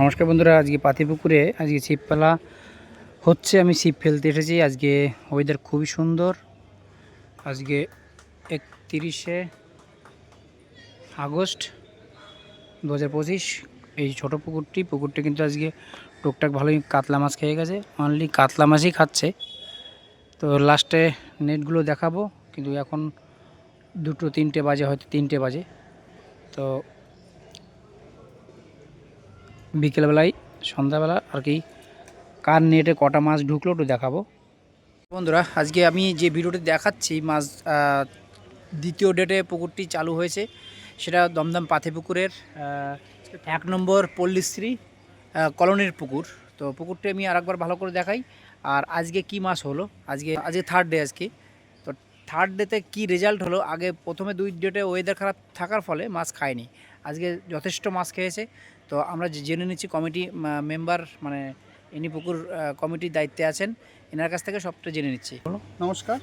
নমস্কার বন্ধুরা, আজকে পাতিপুকুরে, আজকে ছিপ ফেলা হচ্ছে, আমি ছিপ ফেলতে এসেছি। আজকে ওয়েদার খুবই সুন্দর। আজকে একতিরিশে আগস্ট দু হাজার পঁচিশ। এই ছোটো পুকুরটি পুকুরটি কিন্তু আজকে টুকটাক ভালোই কাতলা মাছ খেয়ে গেছে। অনলি কাতলা মাছই খাচ্ছে। তো লাস্টে নেটগুলো দেখাবো, কিন্তু এখন দুটো তিনটে বাজে, হয়তো তিনটে বাজে। তো বিকেলবেলায় সন্ধ্যাবেলা আর কি কার নেটে কটা মাছ ঢুকলো একটু দেখাবো। বন্ধুরা, আজকে আমি যে ভিডিওটি দেখাচ্ছি, মাছ দ্বিতীয় ডেটে পুকুরটি চালু হয়েছে, সেটা দমদম পাথে পুকুরের এক নম্বর পল্লীশ্রী কলোনির পুকুর। তো পুকুরটি আমি আরেকবার ভালো করে দেখাই, আর আজকে কি মাছ হলো? আজকে আজকে থার্ড ডে আজকে। তো থার্ড ডেতে কি রেজাল্ট হলো? আগে প্রথমে দুই ডেটে ওয়েদার খারাপ থাকার ফলে মাছ খায়নি। আজকে যথেষ্ট মাছ খেয়েছে। তো আমরা জেনে নিচ্ছি কমিটি মেম্বার মানে ইনি পুকুর কমিটির দায়িত্বে আছেন, এনার কাছ থেকে সবটা জেনে নিচ্ছি। নমস্কার,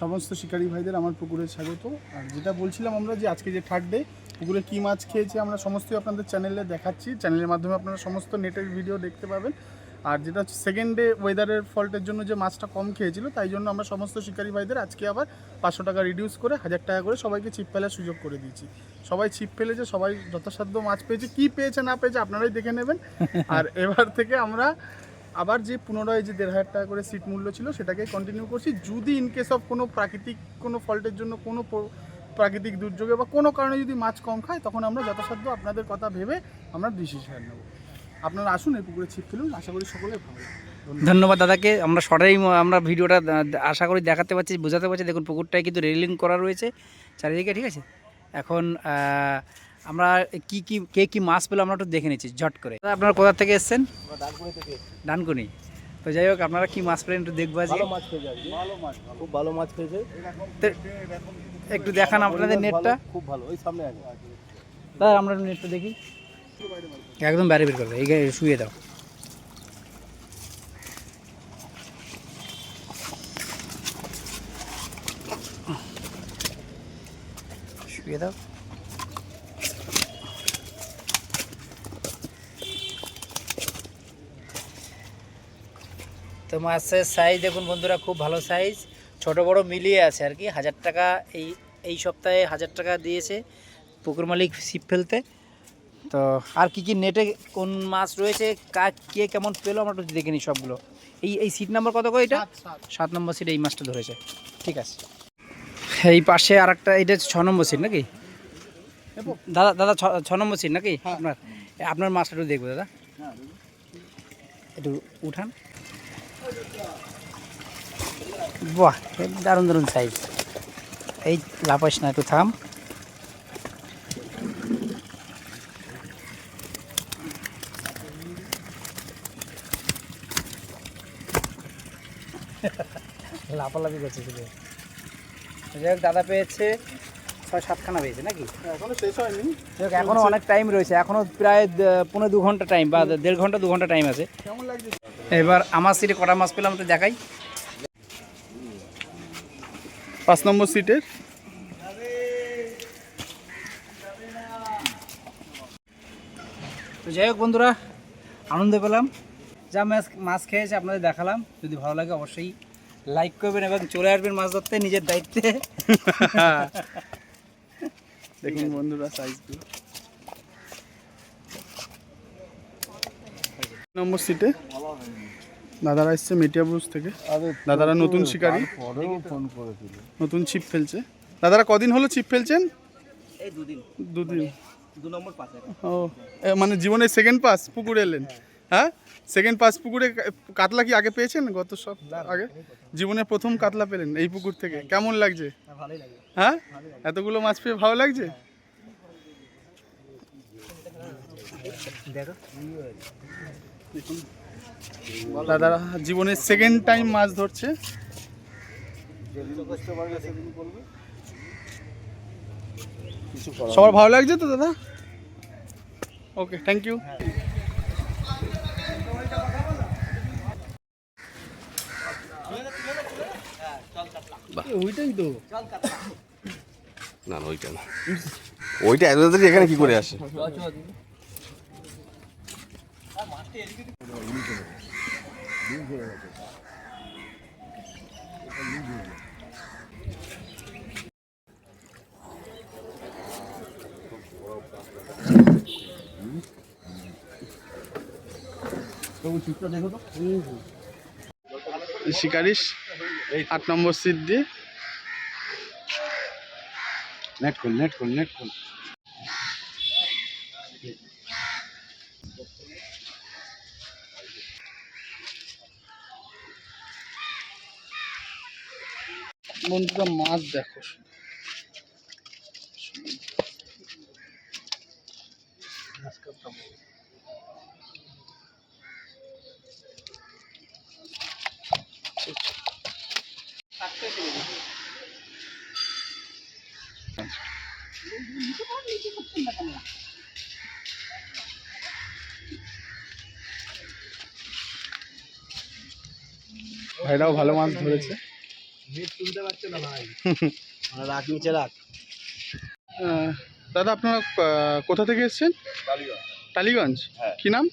সমস্ত শিকারী ভাইদের আমার পুকুরে স্বাগত। আর যেটা বলছিলাম আমরা যে আজকে যে থার্ড ডে, পুকুরে কী মাছ খেয়েছে আমরা সমস্তই আপনাদের চ্যানেলে দেখাচ্ছি। চ্যানেলের মাধ্যমে আপনারা সমস্ত নেটের ভিডিও দেখতে পাবেন। আর যেটা হচ্ছে সেকেন্ড ডে ওয়েদারের ফল্টের জন্য যে মাছটা কম খেয়েছিল তাই জন্য আমরা সমস্ত শিকারী ভাইদের আজকে আবার পাঁচশো টাকা রিডিউস করে হাজার টাকা করে সবাইকে ছিপ ফেলার সুযোগ করে দিয়েছি। সবাই ছিপ ফেলেছে সবাই যথাসাধ্য মাছ পেয়েছে কী পেয়েছে না পেয়েছে আপনারাই দেখে নেবেন। আর এবার থেকে আমরা আবার যে পুনরায় যে দেড় হাজার টাকা করে সিট মূল্য ছিল সেটাকে কন্টিনিউ করছি যদি ইন কেস অফ কোনো প্রাকৃতিক কোনো ফল্টের জন্য কোনো প্রাকৃতিক দুর্যোগে বা কোনো কারণে যদি মাছ কম খায় তখন আমরা যথাসাধ্য আপনাদের কথা ভেবে আমরা ডিসিশন নেব। আপনারা আসুন এই পুকুরে ছিপ ফেলুন আশা করি সকলে ভালো ধন্যবাদ। দাদাকে। আমরা শর্টেই আমরা ভিডিওটা আশা করি দেখাতে পারছি বোঝাতে পারছি দেখুন পুকুরটায় কিন্তু রেলিং করা রয়েছে চারিদিকে ঠিক আছে? এখন আমরা কি কি কে কি মাছ পেল আমরা একটু দেখে নিচ্ছি ঝট করে। আপনারা কোথা থেকে এসছেন? ডানকুনি। তো যাই হোক আপনারা কি মাছ পেলেন একটু দেখব আজকে। খুব ভালো মাছ খেয়েছে তো একটু দেখান আপনাদের নেটটা। খুব ভালো ওই সামনে আছে। দাদা আমরা একটু নেটটা দেখি। একদম বাইরে বের করবে, এই শুয়ে দাও। শুয়ে দাও। তো মাছের সাইজ দেখুন বন্ধুরা, খুব ভালো সাইজ ছোট, বড় মিলিয়ে আছে আর কি। হাজার টাকা এই এই সপ্তাহে হাজার টাকা দিয়েছে পুকুর মালিক ছিপ ফেলতে। তো আর কি কি নেটে কোন মাছ রয়েছে কা কে কেমন পেল আমরা একটু দেখে নিই সবগুলো। এই এই সিট নাম্বার কত করে এটা? সাত নম্বর সিট এই মাছটা ধরেছে। ঠিক আছে। এই পাশে আর একটা এটা ছ নম্বর সিট নাকি? দাদা দাদা ছ ছ নম্বর সিট নাকি? আপনার আপনার মাছটা একটু দেখব দাদা। একটু উঠান। বাহ দারুণ দারুণ সাইজ এই লাপাস না একটু থাম। লাফালাফি করছে শুধু যাই হোক দাদা পেয়েছে ছয় সাতখানা পেয়েছে নাকি? এখনও শেষ হয়নি। এখনও অনেক টাইম রয়েছে। এখনও প্রায় দ- পৌনে দু ঘণ্টা টাইম বা দেড় ঘণ্টা দু ঘণ্টা টাইম আছে। এবার আমার সিটে কটা মাছ পেলাম তো দেখাই। পাঁচ নম্বর সিটের তো যাই হোক বন্ধুরা আনন্দ পেলাম। যা মাছ মাছ খেয়েছে আপনাদের দেখালাম। যদি ভালো লাগে অবশ্যই লাইক করবেন এবং চলে আসবেন মাছ ধরতে নিজের দায়িত্বে। দেখুন বন্ধুরা সাইজগুলো নম্বর সিটে দাদারা এসছে মেটিয়াবুজ থেকে। দাদারা নতুন শিকারী। নতুন ছিপ ফেলছে। দাদারা কদিন হলো ছিপ ফেলছেন? দুদিন। দুদিন। দু নম্বর ও মানে জীবনের সেকেন্ড পাস পুকুরে এলেন। হ্যাঁ? সেকেন্ড পাস পুকুরে কাতলা কি আগে পেয়েছেন গত সব আগে? জীবনের প্রথম। কাতলা পেলেন এই পুকুর থেকে। কেমন লাগছে? হ্যাঁ এতগুলো মাছ পেয়ে ভালো লাগছে? দাদারা জীবনের সেকেন্ড টাইম মাছ ধরছে। সবার ভালো লাগছে তো দাদা? ওকে থ্যাংক ইউ ওইটাই তো। না না ওইটা না। ওইটা এত তাড়াতাড়ি এখানে কি করে আসে? শিকারিস? আট নম্বর সিট দিয়ে। নেট খোল নেট খোল নেট খোল। বন্ধুরা মাছ দেখো। ভাইরাও ভালো মাছ ধরেছে। রাখ নিচে রাখ দাদা আপনারা কোথা থেকে এসেছেন? টালিগঞ্জ। হ্যাঁ। কি নাম?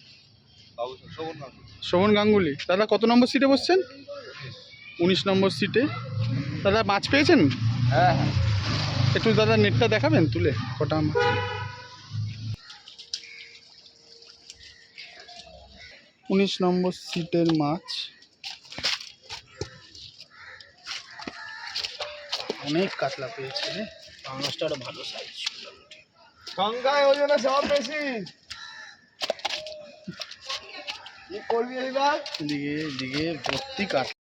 শোভন গাঙ্গুলি। দাদা কত নম্বর সিটে বসছেন? উনিশ নম্বর সিটে। দাদা মাছ পেয়েছেন? হ্যাঁ হ্যাঁ। একটু দাদা নেটটা দেখাবেন তুলে কটা মাছ? উনিশ নম্বর সিটের মাছ। অনেক কাতলা পেয়েছে রে। মাছটা আরও ভালো সাইজ সংখ্যায় ওজনে সব বেশি। কি করবি এবার? এদিকে এদিকে ভর্তি কাতলা।